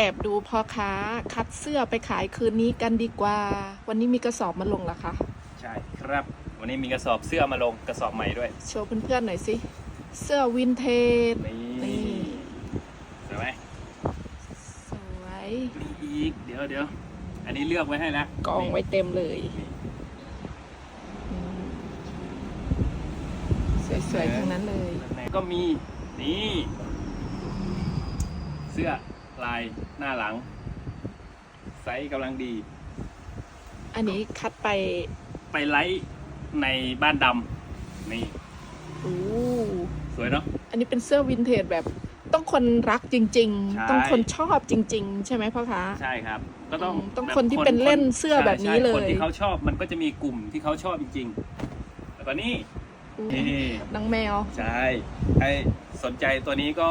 แอบดูพ่อค้าคัดเสื้อไปขายคืนนี้กันดีกว่า วันนี้มีกระสอบมาลงแล้วคะ ใช่ครับ วันนี้มีกระสอบเสื้อมาลงกระสอบใหม่ด้วยโชว์เพื่อนๆหน่อยสิ เสื้อวินเทจนี่นี่สวยไหมสวยมีอีกเดี๋ยวเดี๋ยวอันนี้เลือกไว้ให้แล้วกองไว้เต็มเลยอืมสวยๆทั้งนั้นเลยไหนก็มีนี่ เสื้อ ลายหน้าหลัง ไซส์กำลังดี อันนี้คัดไปไปไลท์ในบ้านดำนี่อู้สวยเนาะ อันนี้เป็นเสื้อวินเทจแบบต้องคนรักจริง ใช่ ๆ ต้องคนชอบจริง ๆ ใช่ไหมพ่อค้าใช่ครับ ก็ต้องอืมต้องแบบคนที่เป็นเล่นเสื้อแบบนี้ใช่เลย คนที่เขาชอบมันก็จะมีกลุ่มที่เขาชอบจริงๆแล้วก็นี่นี่นางแมว ใช่ใครสนใจตัวนี้ก็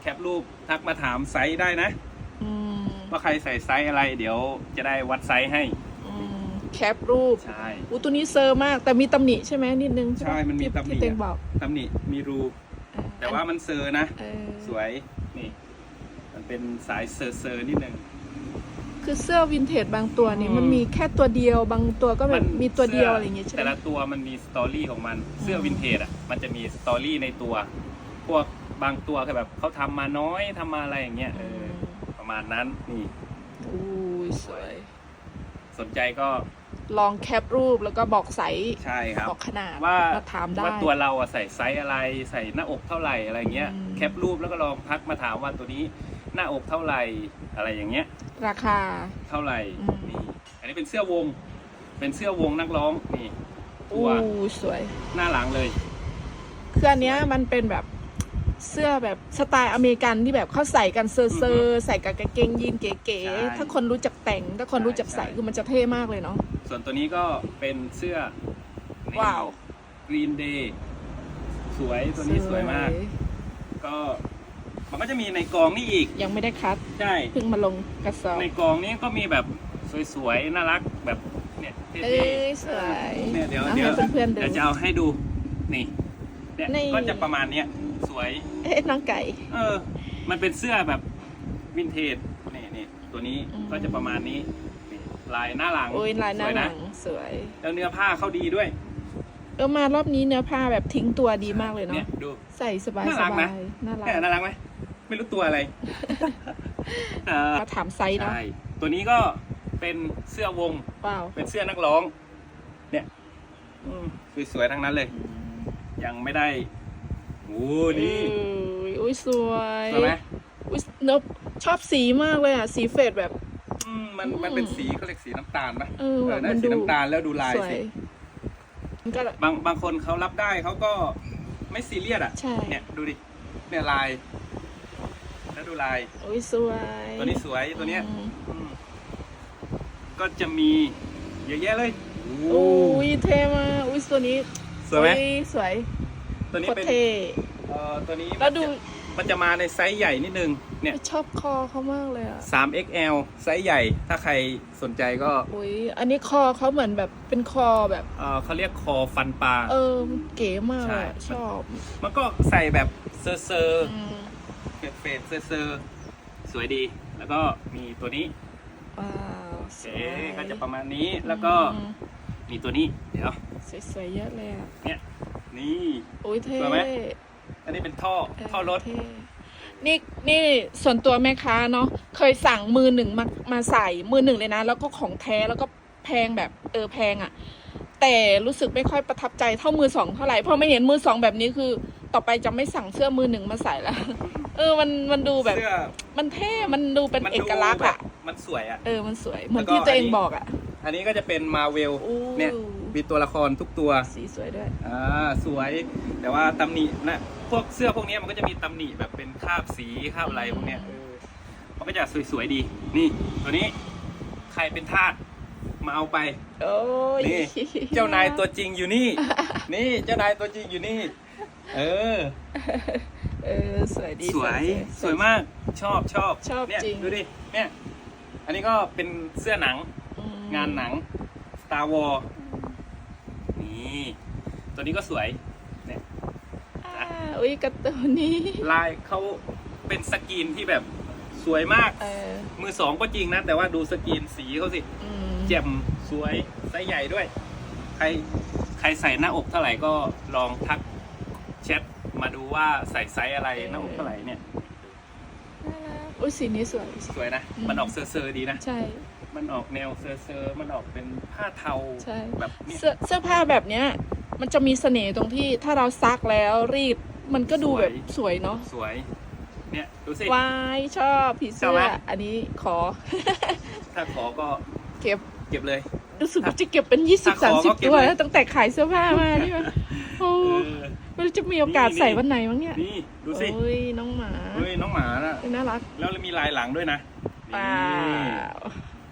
แคปรูปทักมาถามไซส์ได้นะ อืมว่าใครใส่ไซส์อะไร เดี๋ยวจะได้วัดไซส์ให้ อืมแคปรูปใช่ อู้ตัวนี้เซอร์มาก แต่มีตำหนิใช่ไหมนิดนึงใช่มันมีที่ตำหนิ ที่เต็งบอกตำหนิมีรู เออแต่ว่ามันเซอร์นะ เออสวย นี่ มันเป็นสายเซอร์เซอร์นิดนึง คือเสื้อวินเทจบางตัวนี่อืม มันมีแค่ตัวเดียวบางตัวก็แบบมีตัวเดียวสื้อะไรอย่างเงี้ยใช่ไหแต่มละตัวมันมีสตอรี่ของมัน เสื้ออืมวินเทจอะ มันจะมีสตอรี่ในตัว พวก บางตัวคือแบบเขาทำมาน้อยทำมาอะไรอย่างเงี้ยเออประมาณนั้นนี่อู้ยสวย สนใจก็ลองแคปรูปแล้วก็บอกไซส์ใช่ครับ บอกขนาดว่าถามได้ ว่าตัวเราอะใส่ไซส์อะไรใส่หน้าอกเท่าไหร่อะไรเงี้ยอืม แคปรูปแล้วก็ลองทักมาถามว่าตัวนี้หน้าอกเท่าไหร่อะไรอย่างเงี้ย ราคา เท่าไหร่อืม นี่อันนี้เป็นเสื้อวง เป็นเสื้อวงนักร้องนี่ ตัอู้วสวย หน้าหลังเลย คืออันเนี้ยมันเป็นแบบ เสื้อแบบสไตล์อเมริกันที่แบบเขาใส่กันเซอร์เซออือร์ใส่กับกางเกงยีนเก๋ใช่ ๆถ้าคนรู้จักแต่ง ถ้าคนใช่รู้จักใส่ใช่คือมันจะเท่มากเลยเนาะ ส่วนตัวนี้ก็เป็นเสื้อว้าว กรีนเดย์สวยตัวนี้สวยมาก ก็มันก็จะมีในกองนี่อีก ยังไม่ได้คัดใช่ เพิ่งมาลงกระสอบ ในกองนี้ก็มีแบบสวยๆ น่ารักแบบเนี่ยเท่เอ้ยสวยๆเนี่ยเดี๋ยวอาเดี๋ยวให้เพื่อนๆดูเดี๋ยวจะเอาให้ดูนี่เนี่ยนี่ ก็จะประมาณเนี้ย สวย เอ๊ะน้องไก่ เออ มันเป็นเสื้อแบบวินเทจนี่นี่ตัวนี้อืม ก็จะประมาณนี้นี่ลายหน้าหลังโอ้ยลายหน้าสวหนะลังสวย แล้วเนื้อผ้าเขาดีด้วยเออมารอบนี้เนื้อผ้าแบบทิ้งตัวดีมากเลยเนี่เนาะยดู ใส่สบายน่าสรักบานะยน่ารักเนี่ยน่ารักไหมไม่รู้ตัวอะไรเออมาถามไซส์เนาะใช่ตัวนี้ก็เป็นเสื้อวง ว้าวเป็นเสื้อนักร้อง เนี่ยอืมสวยๆทั้งนั้นเลย ยังไม่ได้ โอ้นี่เอ้ยอุ้ยสวยสวยไหมอุ้ยเนบชอบสีมากเลยอะ สีเฟดแบบ อืมมันมันเป็นสีเขาเรียกสีน้ำตาลปะเออแบบน่ามันสีดูน้ำตาลแล้วดูลายสวยสิ มันก็ บางบางคนเขารับได้เขาก็ไม่ซีเรียสอะ ใช่ เนี่ยดูดิ เนี่ยลาย แล้วดูลาย อุ้ยสวยตัวนี้สวยตัวเนี้ยอืมอืมก็จะมีเยอะแยะเลยอุ้ยเท่มากอุ้ยตัวนี้สวยไหมอุ๊สวย ตัวนี้โคตรเป็นเท่เอ่อตัวนี้แล้วดูมันจะมาในไซส์ใหญ่นิดนึงเนี่ย ชอบคอเขามากเลยอะ 3XL ไซส์ใหญ่ถ้าใครสนใจก็อุ้ยอันนี้คอเขาเหมือนแบบเป็นคอแบบ เอ่อเขาเรียกคอฟันปลา เออเก๋มากเลยอะใช่ชอบมันก็ใส่แบบเซอร์เซอร์อืมเฟดเฟดเซอร์เซอร์สวยดี แล้วก็มีตัวนี้ว้าวโอสเควยก็จะประมาณนี้แล้วก็อืมมีตัวนี้เดี๋ยว สวยๆเยอะเลยอะเนี่ย นี่อุ้ยเท่สวยไหมอันนี้เป็นท่อเท่อรถ เท่นี่นี่ส่วนตัวแม่ค้าเนาะเคยสั่งมือหนึ่งมามาใส่มือหนึ่งเลยนะ แล้วก็ของแท้แล้วก็แพงแบบเออแพงอะ่ะ แต่รู้สึกไม่ค่อยประทับใจเท่ามือสองเท่าไหร่พอไม่เห็นมือสองแบบนี้คือ ต่อไปจะไม่สั่งเสื้อมือหนึ่งมาใส่แล้วเออมันมันดูแบบ เสื้อมันเท่มันดูเป็นมันเอดูกลักษณ์แบบอะ มันสวยอะเออมันสวยเหมือนแล้วก็ที่ตัวเองอันนี้บอกอะ อันนี้ก็จะเป็นมาเวลอู้ เนี่ย มีตัวละครทุกตัวสีสวยด้วย อ่าสวย แต่ว่าตำหนินะพวกเสื้อพวกนี้มันก็จะมีตำหนิแบบเป็นคราบสีคราบอะไรพวกเนี้ยเออมันก็จะสวยๆดี นี่ตัวนี้ใครเป็นทาสมาเอาไปโอ้ยนี่เจ้านายตัวจริงอยู่นี่ นี่เจ้านายตัวจริงอยู่นี่ เออ เออสวยดีสวยสวยมากชอบชอบชอบเนี่ยจริงดูดิเนี่ยอันนี้ก็เป็นเสื้อหนังอืมงานหนัง Star War นี่ ตัวนี้ก็สวยเนี่ยอ่าอุ้ยการ์ตูนนี้ลายเขาเป็นสกรีนที่แบบสวยมาก เออ มือสองก็จริงนะ แต่ว่าดูสกรีนสีเขาสิอืมแจ่มสวยไซส์ใหญ่ด้วย ใครใครใส่หน้าอกเท่าไหร่ก็ลองทักแชทมาดูว่าใส่ไซส์อะไรหน้าอกเท่าไหร่เนี่ยอุ้ยสีนี้สวย สวยนะอืมมันออกเซอร์เซอร์ๆดีนะ ใช่ มันออกแนวเซอร์เซอร์ๆมันออกเป็นผ้าเทาใช่ แบบเนี้ยเสื้อเสื้อผ้าแบบเนี้ย มันจะมีเสน่ห์ตรงที่ถ้าเราซักแล้วรีดมันก็ดูแบบสวยเนาะสวย เนี่ยดูสิวายชอบผีชอเสื้บไหอมอันนี้ขอ ถ้าขอก็เก็บเก็บเลยรู้สึกว่าจะเก็บเป็นยี่สิบถ้าสามขอสิบก็เก็บตัวเลยแล้วตั้งแต่ขายเสื้อผ้ามานี่มันโอ้เออไม่รู้จะมีโอกาสนี่ใส่วันไหนมั้งเนี่ยนี่ดูสิโอ้ยน้องหมาเฮ้ยน้องหมาน่ะน่ารัก แล้วมีลายหลังด้วยนะเปล่านี่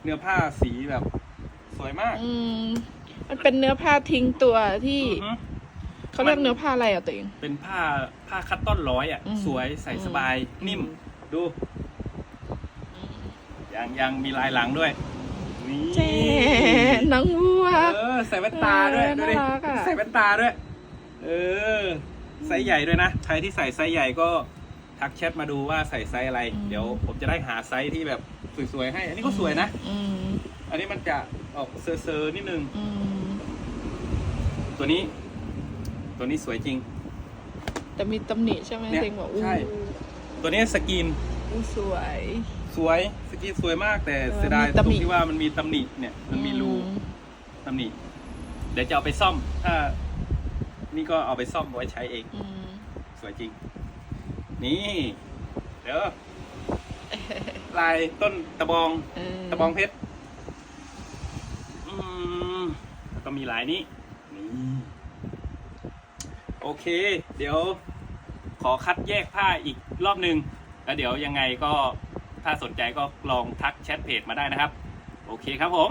เนื้อผ้าสีแบบ สวยมากอื มมันเป็นเนื้อผ้าทิ้งตัวที่อือฮึ เขาเรียกเนื้อผ้าอะไรอะตัวเอง เป็นผ้าผ้าคัตตอนร้อยอะ อืมสวยใส่สบายอืม นิ่ม ดูยังยังมีลายหลังด้วย นี่แจ้น้องวัว เออใส่แว่นตาด้วยเออดูดิน่ารักอะ ใส่แว่นตาด้วย เออไซส์ใหญ่ด้วยนะใครที่ใส่ไซส์ใหญ่ก็ทักแชทมาดูว่าใส่ไซส์อะไร เดี๋ยวผมจะได้หาไซส์ที่แบบสวยๆให้ อันนี้ก็สวยนะ อืมอันนี้มันจะออกเซอร์ๆนิดนึง อืม ตัวนี้ ตัวนี้สวยจริง แต่มีตำหนิใช่ไหมเนี่ยเต็งบอกอู้ใช่ ตัวนี้สกรีนอู้สวย สวยสกรีนสวยมากแต่เออเสียดายมีตรตำงหนิ ที่ว่ามันมีตำหนิเนี่ยมันมีรูอืตำหนิเดี๋ยวจะเอาไปซ่อม ถ้า นี่ก็เอาไปซ่อมไว้ใช้เอง อืมสวยจริง นี่ เดี๋ยว ลายต้นตะบองเออตะบองเพชรอืมแล้วก็มีลายนี้นี่ โอเค เดี๋ยวขอคัดแยกผ้าอีกรอบหนึ่งแล้วเดี๋ยวยังไงก็ถ้าสนใจก็ลองทักแชทเพจมาได้นะครับ โอเคครับผม